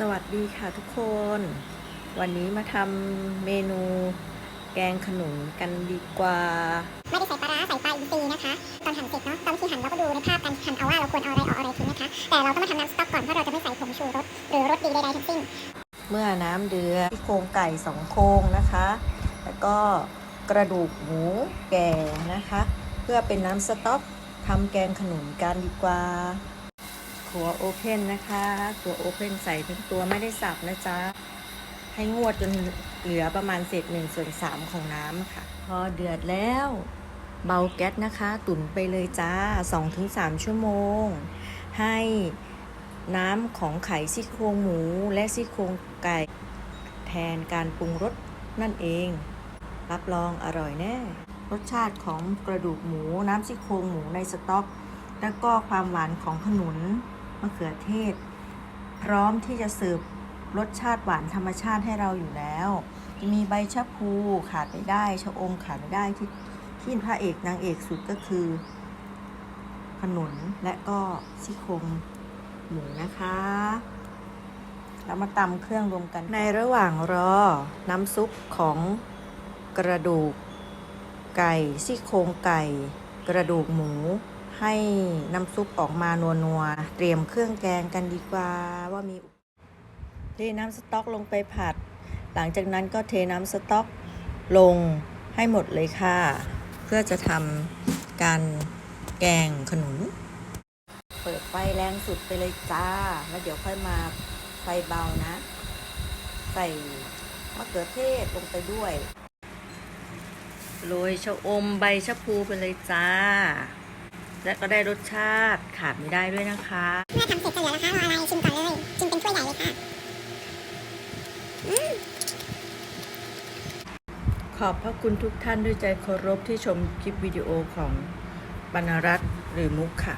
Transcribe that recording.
สวัสดีค่ะทุกคน วันนี้มาทำเมนูแกงขนุนกันดีกว่า ไม่ได้ใส่ปลาร้าใส่ปลาอินทรีย์นะคะ ตอนหั่นเสร็จเนาะตอนที่หั่นเราก็ดูในภาพการหั่นเอาว่าเราควรเอาอะไรออกอะไรทิ้งนะคะ แต่เราต้องมาทำน้ำสต๊อกก่อนเพราะเราจะไม่ใส่ผงชูรสหรือรสดีใดๆทั้งสิ้น เมื่อน้ำเดือดที่โครงไก่สองโครงนะคะ แล้วก็กระดูกหมูแก่นะคะ เพื่อเป็นน้ำสต๊อกทำแกงขนุนกันดีกว่า ขัวโอเพนนะคะขัวโอเพนใส่ทั้งตัวไม่ได้สับนะจ๊ะ ให้งวดจนเหลือประมาณเศษหนึ่งส่วนสามของน้ำค่ะ พอเดือดแล้ว เบาแก๊สนะคะ ตุ๋นไปเลยจ้า2-3ชั่วโมง ให้น้ำของไข่ซี่โครงหมูและซี่โครงไก่ แทนการปรุงรสนั่นเอง รับรองอร่อยแน่ รสชาติของกระดูกหมูน้ำซี่โครงหมูในสต๊อก แล้วก็ความหวานของขนุน มะเขือเทศ พร้อมที่จะเสิร์ฟรสชาติหวานธรรมชาติให้เราอยู่แล้ว จะมีใบชะพูขาดไม่ได้ชะอมขาดไม่ได้ที่ที่พระเอกนางเอกสุดก็คือ ขนุนและก็ซี่โครงหมูนะคะ แล้วมาตำเครื่องรวมกัน ในระหว่างรอ น้ำซุปของกระดูกไก่ซี่โครงไก่ กระดูกหมู ให้น้ำซุปออกมานัวๆเตรียมเครื่องแกงกันดีกว่าว่ามีเทน้ำสต๊อกลงไปผัด หลังจากนั้นก็เทน้ำสต๊อกลงให้หมดเลยค่ะ เพื่อจะทำการแกงขนุน เปิดไฟแรงสุดไปเลยจ้า แล้วเดี๋ยวค่อยมาไฟเบานะ ใส่มะเขือเทศลงไปด้วยโรยชะอมใบชะพูไปเลยจ้า และก็ได้รสชาติขาดไม่ได้ด้วยนะคะเมื่อทำเสร็จจะเหลือนะคะรออะไรชิมก่อนเลยชิมเป็นถ้วยใหญ่เลยค่ะขอบพระคุณทุกท่านด้วยใจเคารพที่ชมคลิปวิดีโอของบรรณรัตน์หรือมุกค่ะ